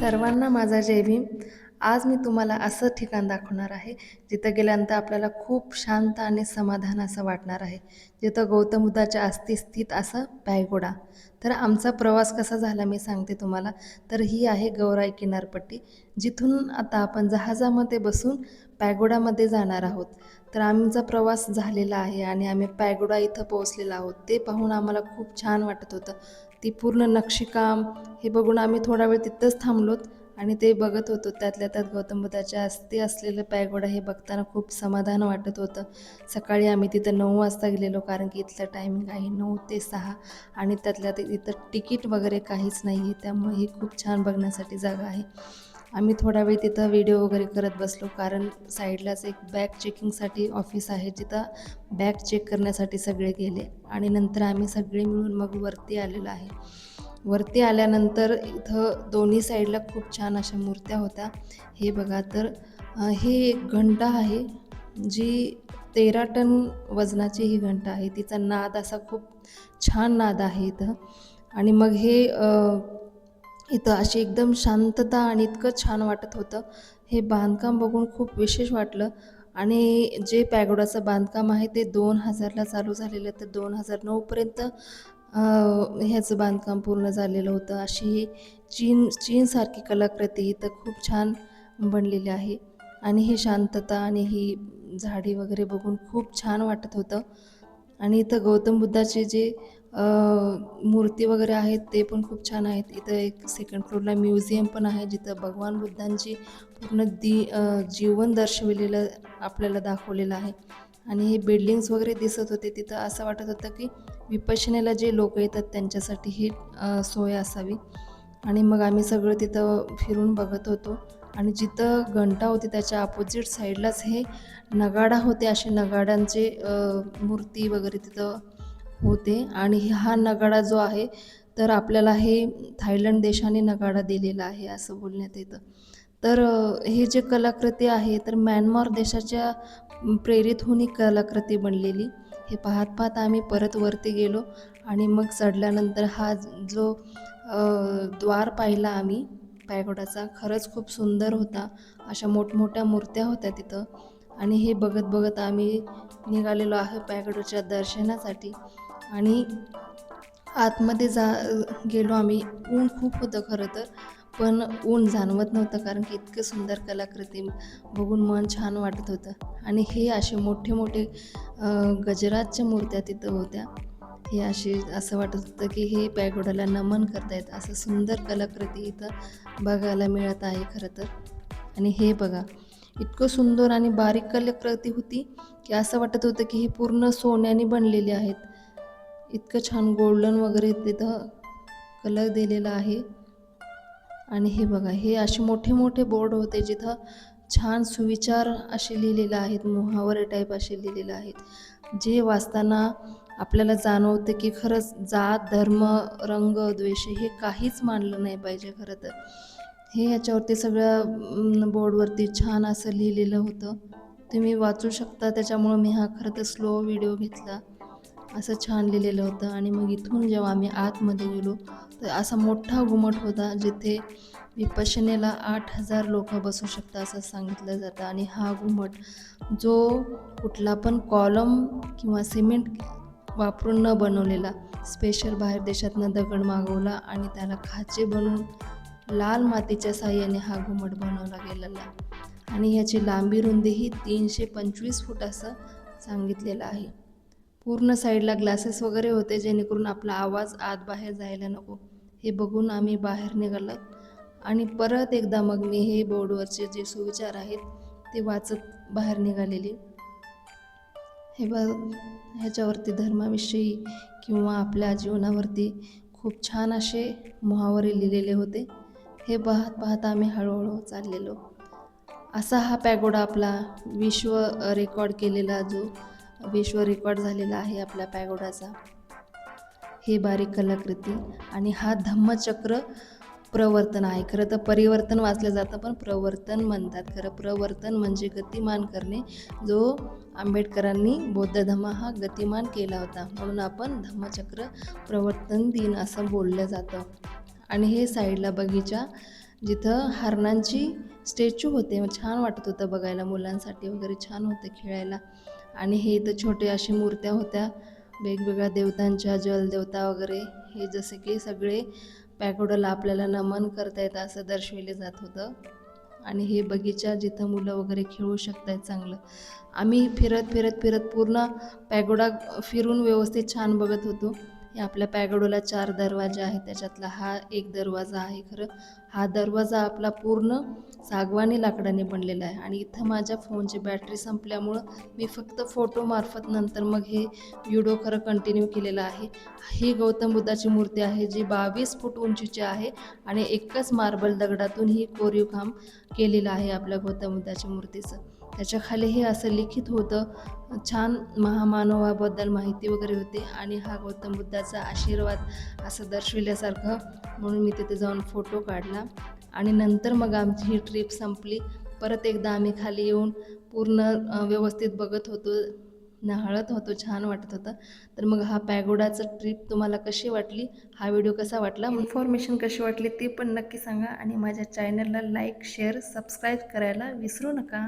सर्वांना माझा जय भीम. आज मी तुम्हाला असं ठिकाण दाखवणार आहे जिथं गेल्यानंतर आपल्याला खूप शांत आणि समाधान असं वाटणार आहे. जिथं गौतम बुद्धाच्या अस्थी स्थित असं पॅगोडा तर आमचा प्रवास कसा झाला मी सांगते तुम्हाला. तर ही आहे गौराई किनारपट्टी जिथून आता आपण जहाजामध्ये बसून पॅगोडामध्ये जाणार आहोत. तर आमचा प्रवास झालेला आहे आणि आम्ही पॅगोडा इथं पोहोचलेलो आहोत. ते पाहून आम्हाला खूप छान वाटत होतं. ती पूर्ण नक्षीकाम हे बघून आम्ही थोडा वेळ तिथंच थांबलोत. आणि ते बघत होतो त्यातल्या त्यात गौतम बुद्धाच्या अस्थी असलेलं पॅगोडा हे बघताना खूप समाधान वाटत होतं. सकाळी आम्ही तिथं नऊ वाजता गेलेलो कारण की इथलं टायमिंग आहे नऊ ते सहा आणि त्यातल्या ते इथं तिकीट वगैरे काहीच नाही आहे त्यामुळे ही खूप छान बघण्यासाठी जागा आहे. आम्ही थोडा वेळ तिथं व्हिडिओ वगैरे करत बसलो कारण साईडलाच एक बॅग चेकिंगसाठी ऑफिस आहे जिथं बॅग चेक करण्यासाठी सगळे गेले आणि नंतर आम्ही सगळे मिळून मग वरती आलेलो आहे. वरती आल्यानंतर इथं दोन्ही साईडला खूप छान अशा मूर्त्या होत्या. हे बघा तर ही हे एक घंटा आहे जी तेरा टन वजनाची ही घंटा आहे. तिचा नाद असा खूप छान नाद आहे इथं. आणि मग हे इथं अशी एकदम शांतता आणि इतकं छान वाटत होतं. हे बांधकाम बघून खूप विशेष वाटलं. आणि जे पॅगोडाचं बांधकाम आहे ते दोन हजारला चालू झालेलं तर दोन हजार नऊपर्यंत ह्याचं बांधकाम पूर्ण झालेलं होतं. अशी ही चीन चीनसारखी कलाकृती इथं खूप छान बनलेली आहे. आणि ही शांतता आणि ही झाडी वगैरे बघून खूप छान वाटत होतं. आणि इथं गौतम बुद्धाचे जे मूर्ती वगैरे आहेत ते पण खूप छान आहेत. इथं एक सेकंड फ्लोरला म्युझियम पण आहे जिथं भगवान बुद्धांची पूर्ण दी जीवन दर्शविलेलं आपल्याला दाखवलेलं आहे. आणि हे बिल्डिंग्स वगैरे दिसत होते तिथं असं वाटत होतं की विपश्यनेला जे लोक येतात त्यांच्यासाठी ही सोय असावी. आणि मग आम्ही सगळं तिथं फिरून बघत होतो. आणि जिथं घंटा होती त्याच्या अपोजिट साईडलाच हे नगाडा होते असे नगाड्यांचे मूर्ती वगैरे तिथं होते. आणि हा नगाडा जो आहे तर आपल्याला हे थायलंड देशाने नगाडा दिलेला आहे असं बोलण्यात येतं. तर हे जे कलाकृती आहे तर म्यानमार देशाच्या प्रेरित होऊन ही कलाकृती बनलेली. हे पाहत पाहत आम्ही परत वरती गेलो आणि मग चढल्यानंतर हा जो द्वार पाहिला आम्ही पॅगोडाचा खरंच खूप सुंदर होता. अशा मोठमोठ्या मूर्त्या होत्या तिथं. आणि हे बघत बघत आम्ही निघालेलो आहे पॅगोडाच्या दर्शनासाठी. आणि आतमध्ये जा गेलो आम्ही. ऊन खूप होतं खरं तर. पण ऊन जाणवत नव्हतं कारण की इतकं सुंदर कलाकृती बघून मन छान वाटत होतं. आणि हे असे मोठे मोठे गजराजच्या मूर्त्या तिथं होत्या. हे अशी असं वाटत होतं की हे पॅगोडाला नमन करतायत. असं सुंदर कलाकृती इथं बघायला मिळत आहे खरं तर. आणि हे बघा इतकं सुंदर आणि बारीक कलाकृती होती की असं वाटत होतं की हे पूर्ण सोन्याने बनलेली आहेत. इतकं छान गोल्डन वगैरे तिथं कलर दिलेला आहे. आणि हे बघा हे असे मोठे मोठे बोर्ड होते जिथं छान सुविचार असे लिहिलेलं आहेत मुहावरे टाईप असे लिहिलेलं आहेत. जे वाचताना आपल्याला जाणवते की खरंच जात धर्म रंग द्वेष हे काहीच मानलं नाही पाहिजे खरं तर. हे ह्याच्यावरती सगळ्या बोर्डवरती छान असं लिहिलेलं होतं. तुम्ही वाचू शकता त्याच्यामुळं मी हा खरं तर स्लो व्हिडिओ घेतला. असं छान लिहिलेलं होतं. आणि मग इथून जेव्हा आम्ही आतमध्ये गेलो तर असा मोठा घुमट होता जिथे विपशनेला आठ हजार लोक बसू शकतात असं सांगितलं जातं. आणि हा घुमट जो कुठला पण कॉलम किंवा सिमेंट वापरून न बनवलेला स्पेशल बाहेर देशातनं दगड मागवला आणि त्याला खाचे बनवून लाल मातीच्या साह्याने हा घुमट बनवला गेलेला. आणि ह्याची लांबी रुंदी ही तीनशे पंचवीस फूट असं सांगितलेलं आहे. पूर्ण साईडला ग्लासेस वगैरे होते जेणेकरून आपला आवाज आत बाहेर जायला नको. हे बघून आम्ही बाहेर निघालो. आणि परत एकदा मग मी हे बोर्डवरचे जे सुविचार आहेत ते वाचत बाहेर निघालेली. हे बघ ह्याच्यावरती धर्माविषयी किंवा आपल्या जीवनावरती खूप छान असे मुहावरे लिहिलेले होते. हे पाहत पाहत आम्ही हळूहळू चाललेलो. असा हा पॅगोडा आपला विश्व रेकॉर्ड केलेला जो विश्व रेकॉर्ड झालेला आहे आपल्या पॅगोडाचा. हे बारीक कलाकृती आणि हा धम्मचक्र प्रवर्तन आहे. खरं तर परिवर्तन वाचलं जातं पण प्रवर्तन म्हणतात. खरं प्रवर्तन म्हणजे गतिमान करणे जो आंबेडकरांनी बौद्ध धम्म हा गतिमान केला होता. म्हणून आपण धम्मचक्र प्रवर्तन दिन असं बोललं जातं. आणि हे साईडला बगीचा जिथं हरणांची स्टॅच्यू होते. छान वाटत होतं बघायला मुलांसाठी वगैरे छान होतं खेळायला. आणि हे इथं छोटे असे मूर्त्या होत्या. वेगवेगळ्या देवतांच्या जलदेवता वगैरे. हे जसे की सगळे पॅगोडाला आपल्याला नमन करता येतं असं दर्शविले जात होतं. आणि हे बगीचा जिथं मुलं वगैरे खेळू शकतात चांगलं. आम्ही फिरत फिरत फिरत पूर्ण पॅगोडा फिरून व्यवस्थित छान बघत होतो. हे आपल्या पॅगडोला चार दरवाजे आहेत. त्याच्यातला हा एक दरवाजा आहे खरं. हा दरवाजा आपला पूर्ण सागवानी लाकडाने बनलेला आहे. आणि इथं माझ्या फोनची बॅटरी संपल्यामुळं मी फक्त फोटोमार्फत नंतर मग हे व्हिडिओ खरं कंटिन्यू केलेला आहे. ही गौतम बुद्धाची मूर्ती आहे जी बावीस फूट उंचीची आहे आणि एकच मार्बल दगडातून ही कोरीव काम केलेलं आहे आपल्या गौतम बुद्धाच्या मूर्तीचं. त्याच्याखाली हे असं लिखित होतं छान महामानवाबद्दल माहिती वगैरे होती आणि हा गौतम बुद्धाचा आशीर्वाद असं दर्शविल्यासारखं म्हणून मी तिथे जाऊन फोटो काढला. आणि नंतर मग आमची ही ट्रिप संपली. परत एकदा आम्ही खाली येऊन पूर्ण व्यवस्थित बघत होतो न्हाळत होतो छान वाटत होतं. तर मग हा पॅगोडाचं ट्रिप तुम्हाला कशी वाटली? हा व्हिडिओ कसा वाटला? इन्फॉर्मेशन कशी वाटली ती पण नक्की सांगा आणि माझ्या चॅनलला लाईक शेअर सबस्क्राईब करायला विसरू नका.